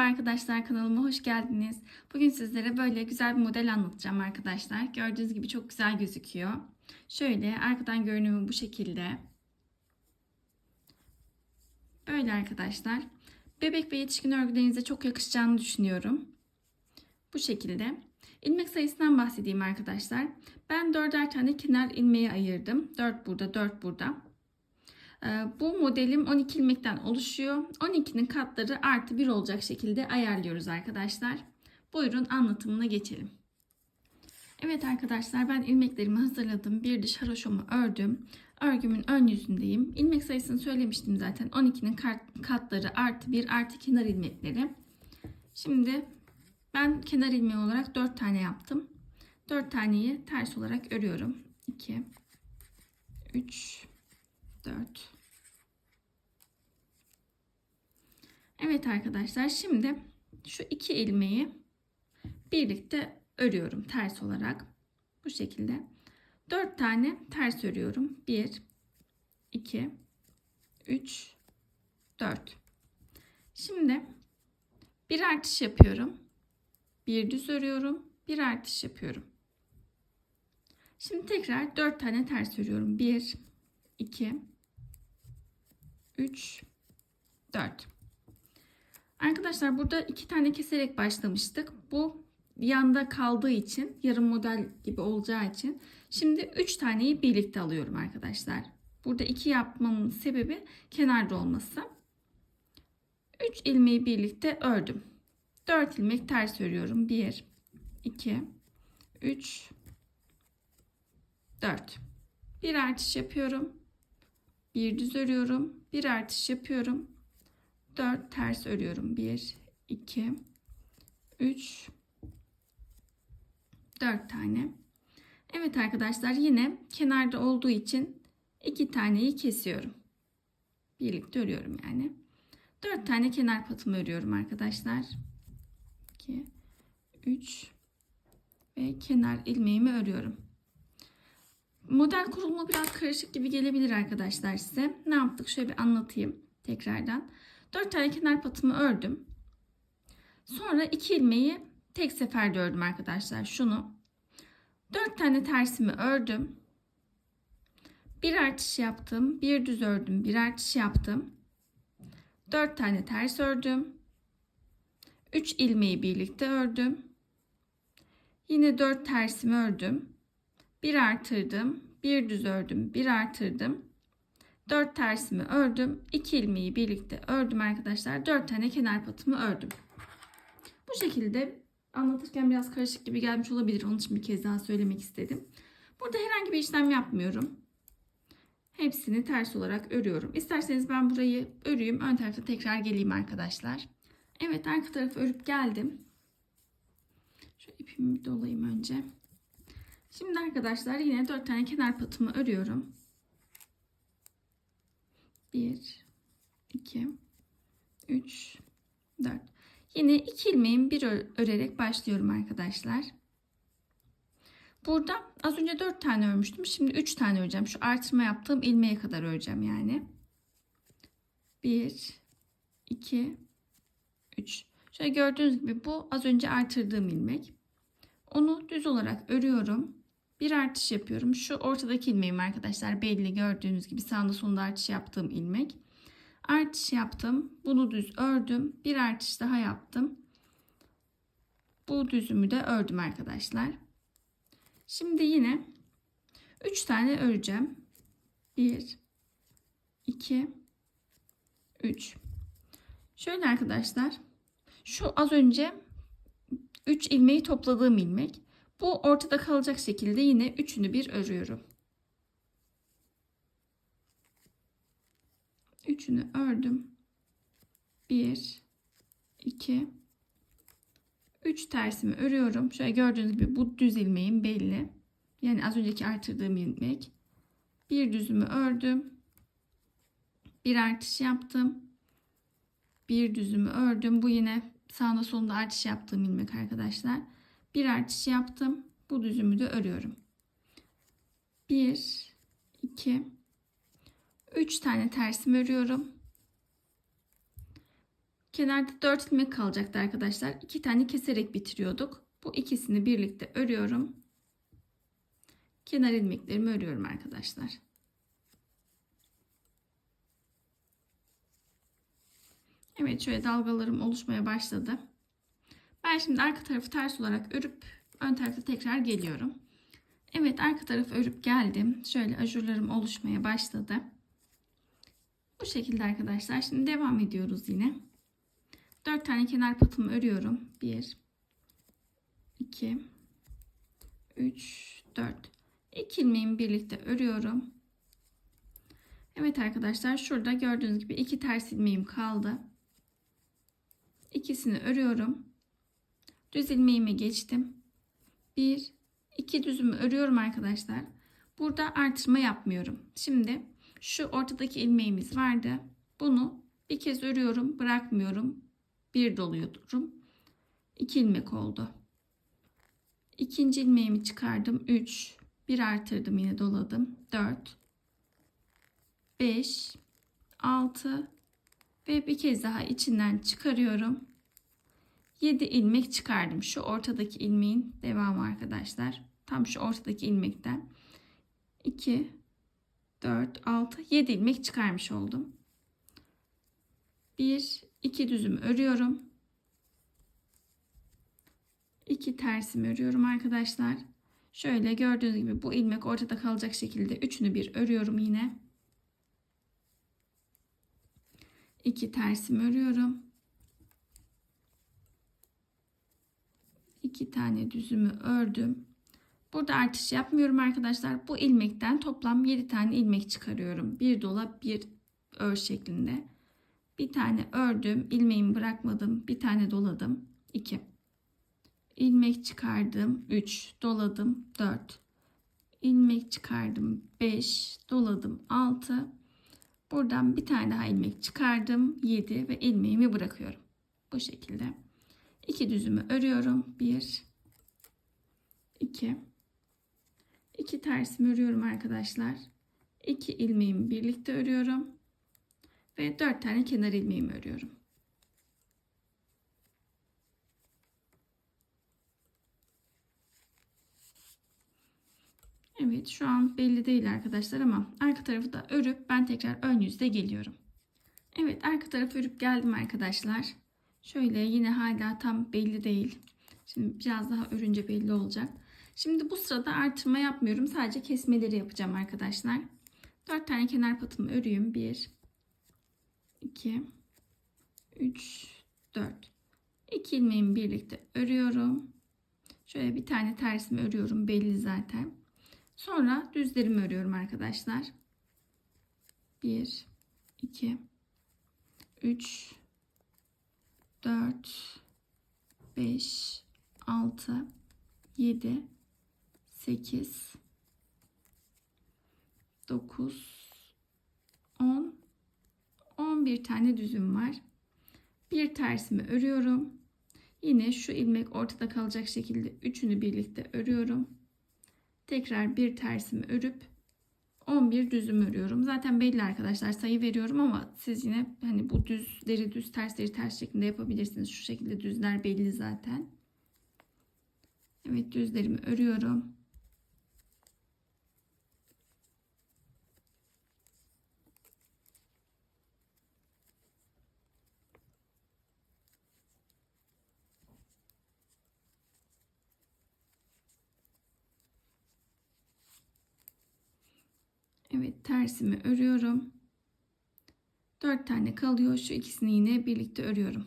Merhaba arkadaşlar kanalıma hoş geldiniz. Bugün sizlere böyle güzel bir model anlatacağım arkadaşlar. Gördüğünüz gibi çok güzel gözüküyor. Şöyle arkadan görünümü bu şekilde. Böyle arkadaşlar. Bebek ve yetişkin örgülerinize çok yakışacağını düşünüyorum. Bu şekilde. İlmek sayısından bahsedeyim arkadaşlar. Ben dörder tane kenar ilmeği ayırdım. 4 burada, 4 burada. Ee, Bu modelim 12 ilmekten oluşuyor. 12'nin katları artı 1 olacak şekilde ayarlıyoruz arkadaşlar. Buyurun anlatımına geçelim. Evet arkadaşlar ben ilmeklerimi hazırladım. Bir diş haroşomu ördüm. Örgümün ön yüzündeyim. İlmek sayısını söylemiştim zaten. 12'nin katları artı 1 artı kenar ilmekleri. Şimdi ben kenar ilmeği olarak 4 tane yaptım. 4 taneyi ters olarak örüyorum. 2 3 4 Evet arkadaşlar şimdi şu iki ilmeği birlikte örüyorum ters olarak. Bu şekilde. 4 tane ters örüyorum. 1 2 3 4 Şimdi bir artış yapıyorum. Bir düz örüyorum. Bir artış yapıyorum. Şimdi tekrar 4 tane ters örüyorum. 1 2 3 4 Arkadaşlar burada iki tane keserek başlamıştık. Bu yanda kaldığı için yarım model gibi olacağı için şimdi 3 taneyi birlikte alıyorum arkadaşlar. Burada 2 yapmamın sebebi kenarda olması. 3 ilmeği birlikte ördüm. 4 ilmek ters örüyorum. 1 2 3 4 bir artış yapıyorum. Bir düz örüyorum. Bir artış yapıyorum. 4 ters örüyorum. 1 2 3 4 tane. Evet arkadaşlar yine kenarda olduğu için 2 taneyi kesiyorum. Birlikte örüyorum yani. 4 tane kenar patımı örüyorum arkadaşlar. 2 3 ve kenar ilmeğimi örüyorum. Model kurulumu biraz karışık gibi gelebilir arkadaşlar size. Ne yaptık? Şöyle bir anlatayım tekrardan. 4 tane kenar patımı ördüm. Sonra 2 ilmeği tek seferde ördüm arkadaşlar. Şunu. 4 tane tersimi ördüm. Bir artış yaptım. Bir düz ördüm. Bir artış yaptım. 4 tane ters ördüm. 3 ilmeği birlikte ördüm. Yine 4 tersimi ördüm. Bir artırdım. Bir düz ördüm. Bir artırdım. 4 tersimi ördüm. 2 ilmeği birlikte ördüm arkadaşlar. 4 tane kenar patımı ördüm. Bu şekilde anlatırken biraz karışık gibi gelmiş olabilir. Onun için bir kez daha söylemek istedim. Burada herhangi bir işlem yapmıyorum. Hepsini ters olarak örüyorum. İsterseniz ben burayı öreyim. Ön tarafta tekrar geleyim arkadaşlar. Evet arka tarafı örüp geldim. Şu ipimi dolayayım önce. Şimdi arkadaşlar yine 4 tane kenar patımı örüyorum. 1 2 3 4 Yine 2 ilmeğimi bir örerek başlıyorum arkadaşlar. Burada az önce 4 tane örmüştüm. Şimdi 3 tane öreceğim. Şu artırma yaptığım ilmeğe kadar öreceğim yani. 1 2 3 Şöyle gördüğünüz gibi bu az önce artırdığım ilmek. Onu düz olarak örüyorum. Bir artış yapıyorum. Şu ortadaki ilmeğim arkadaşlar belli gördüğünüz gibi sağında sonunda artış yaptığım ilmek. Artış yaptım. Bunu düz ördüm. Bir artış daha yaptım. Bu düzümü de ördüm arkadaşlar. Şimdi yine 3 tane öreceğim. 1 2 3 Şöyle arkadaşlar. Şu az önce 3 ilmeği topladığım ilmek. Bu ortada kalacak şekilde yine üçünü bir örüyorum. Üçünü ördüm. Bir, iki, üç tersimi örüyorum. Şöyle gördüğünüz gibi bu düz ilmeğim belli. Yani az önceki artırdığım ilmek. Bir düzümü ördüm. Bir artış yaptım. Bir düzümü ördüm. Bu yine sağında solunda artış yaptığım ilmek arkadaşlar bir artış yaptım. Bu düzümü de örüyorum. 1 2 3 tane tersimi örüyorum. Kenarda 4 ilmek kalacaktı arkadaşlar. 2 tane keserek bitiriyorduk. Bu ikisini birlikte örüyorum. Kenar ilmeklerimi örüyorum arkadaşlar. Evet şöyle dalgalarım oluşmaya başladı. Ben şimdi arka tarafı ters olarak örüp ön tarafta tekrar geliyorum. Evet arka tarafı örüp geldim. Şöyle ajurlarım oluşmaya başladı. Bu şekilde arkadaşlar. Şimdi devam ediyoruz yine. 4 tane kenar patımı örüyorum. 1 2 3 4 2 ilmeğimi birlikte örüyorum. Evet arkadaşlar şurada gördüğünüz gibi iki ters ilmeğim kaldı. İkisini örüyorum. Düz ilmeğimi geçtim. 1 2 düzümü örüyorum arkadaşlar. Burada artırma yapmıyorum. Şimdi şu ortadaki ilmeğimiz vardı. Bunu bir kez örüyorum, bırakmıyorum. Bir doluyorum. 2 ilmek oldu. İkinci ilmeğimi çıkardım. 3 bir artırdım yine doladım. 4 5 6 ve bir kez daha içinden çıkarıyorum. 7 ilmek çıkardım. Şu ortadaki ilmeğin devamı arkadaşlar. Tam şu ortadaki ilmekten 2 4 6 7 ilmek çıkarmış oldum. 1 2 düzüm örüyorum. 2 tersimi örüyorum arkadaşlar. Şöyle gördüğünüz gibi bu ilmek ortada kalacak şekilde üçünü bir örüyorum yine. 2 tersimi örüyorum. 2 tane düzümü ördüm. Burada artış yapmıyorum arkadaşlar. Bu ilmekten toplam 7 tane ilmek çıkarıyorum. Bir dolap bir ör şeklinde. Bir tane ördüm. ilmeğimi bırakmadım. Bir tane doladım. 2. ilmek çıkardım. 3. Doladım. 4. ilmek çıkardım. 5. Doladım. 6. Buradan bir tane daha ilmek çıkardım. 7 ve ilmeğimi bırakıyorum. Bu şekilde. 2 düzümü örüyorum. 1 2 2 tersimi örüyorum arkadaşlar. 2 ilmeğimi birlikte örüyorum. Ve 4 tane kenar ilmeğimi örüyorum. Evet şu an belli değil arkadaşlar ama arka tarafı da örüp ben tekrar ön yüzde geliyorum. Evet arka tarafı örüp geldim arkadaşlar. Şöyle yine hala tam belli değil. Şimdi biraz daha örünce belli olacak. Şimdi bu sırada artırma yapmıyorum. Sadece kesmeleri yapacağım arkadaşlar. 4 tane kenar patımı örüyüm. 1 2 3 4 2 ilmeğimi birlikte örüyorum. Şöyle bir tane tersimi örüyorum belli zaten. Sonra düzlerimi örüyorum arkadaşlar. 1 2 3 4 5 6 7 8 9 10 11 tane düzüm var. Bir tersimi örüyorum. Yine şu ilmek ortada kalacak şekilde üçünü birlikte örüyorum. Tekrar bir tersimi örüp 11 düzüm örüyorum. Zaten belli arkadaşlar sayı veriyorum ama siz yine hani bu düzleri düz tersleri ters şeklinde yapabilirsiniz. Şu şekilde düzler belli zaten. Evet düzlerimi örüyorum. Evet tersimi örüyorum. 4 tane kalıyor. Şu ikisini yine birlikte örüyorum.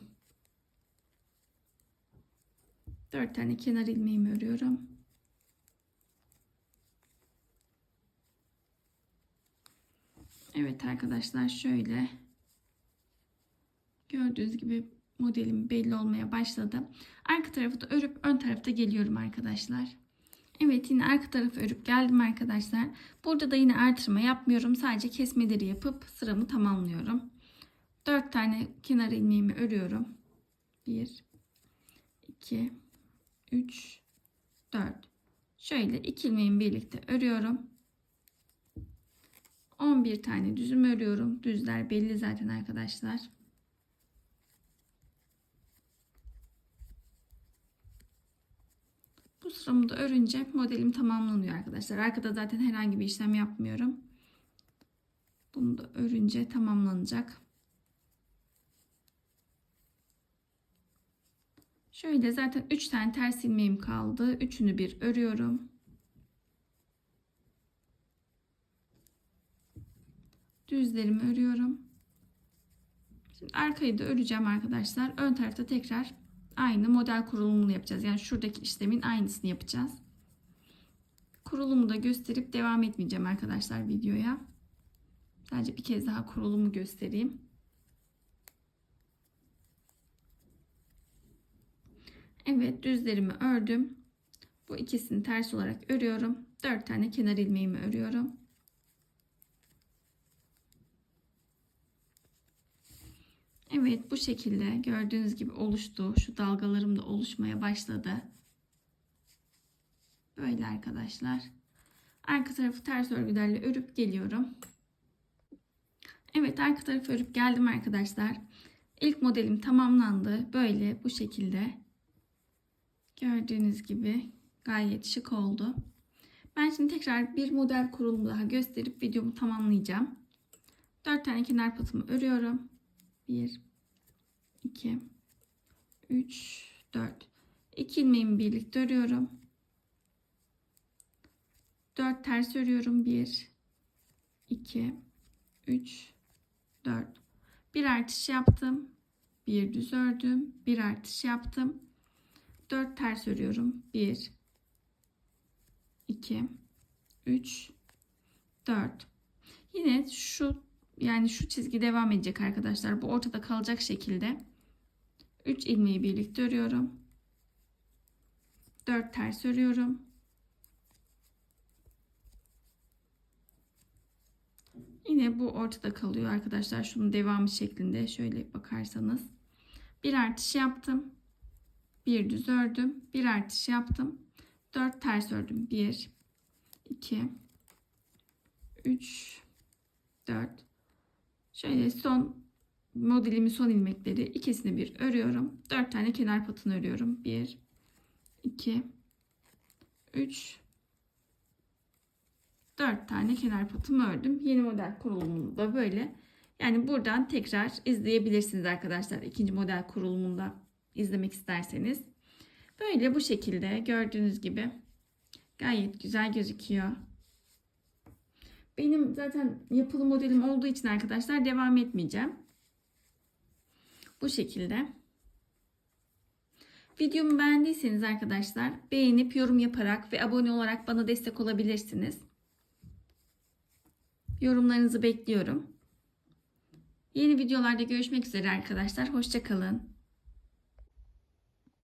4 tane kenar ilmeğimi örüyorum. Evet arkadaşlar şöyle gördüğünüz gibi modelim belli olmaya başladı. Arka tarafı da örüp ön tarafta geliyorum arkadaşlar. Evet yine arka tarafı örüp geldim arkadaşlar. Burada da yine artırma yapmıyorum. Sadece kesmeleri yapıp sıramı tamamlıyorum. 4 tane kenar ilmeğimi örüyorum. 1 2 3 4 Şöyle 2 ilmeğimi birlikte örüyorum. 11 tane düzüm örüyorum. Düzler belli zaten arkadaşlar. Sıramı da örünce modelim tamamlanıyor arkadaşlar. Arkada zaten herhangi bir işlem yapmıyorum. Bunu da örünce tamamlanacak. Şöyle zaten 3 tane ters ilmeğim kaldı. Üçünü bir örüyorum. Düzlerimi örüyorum. Şimdi arkayı da öreceğim arkadaşlar. Ön tarafta tekrar aynı model kurulumunu yapacağız. Yani şuradaki işlemin aynısını yapacağız. Kurulumu da gösterip devam etmeyeceğim arkadaşlar videoya. Sadece bir kez daha kurulumu göstereyim. Evet düzlerimi ördüm. Bu ikisini ters olarak örüyorum. 4 tane kenar ilmeğimi örüyorum. Evet bu şekilde gördüğünüz gibi oluştu. Şu dalgalarım da oluşmaya başladı. Böyle arkadaşlar. Arka tarafı ters örgülerle örüp geliyorum. Evet arka tarafı örüp geldim arkadaşlar. İlk modelim tamamlandı. Böyle bu şekilde. Gördüğünüz gibi gayet şık oldu. Ben şimdi tekrar bir model kurulumu daha gösterip videomu tamamlayacağım. 4 tane kenar patımı örüyorum. 1 2 3 4 2 ilmeğimi birlikte örüyorum. 4 ters örüyorum. 1 2 3 4 bir artış yaptım. Bir düz ördüm. Bir artış yaptım. 4 ters örüyorum. 1 2 3 4 Yine şu yani şu çizgi devam edecek arkadaşlar. Bu ortada kalacak şekilde 3 ilmeği birlikte örüyorum. 4 ters örüyorum. Yine bu ortada kalıyor arkadaşlar. Şunun devamı şeklinde şöyle bakarsanız. Bir artış yaptım. Bir düz ördüm. Bir artış yaptım. 4 ters ördüm. 1 2 3 4 Şöyle son modelimi son ilmekleri ikisini bir örüyorum. 4 tane kenar patını örüyorum. 1 2 3 4 tane kenar patımı ördüm. Yeni model kurulumunu da böyle. Yani buradan tekrar izleyebilirsiniz arkadaşlar. İkinci model kurulumunda izlemek isterseniz. Böyle bu şekilde gördüğünüz gibi gayet güzel gözüküyor. Benim zaten yapılı modelim olduğu için arkadaşlar devam etmeyeceğim. Bu şekilde. Videomu beğendiyseniz arkadaşlar beğenip yorum yaparak ve abone olarak bana destek olabilirsiniz. Yorumlarınızı bekliyorum. Yeni videolarda görüşmek üzere arkadaşlar. Hoşçakalın.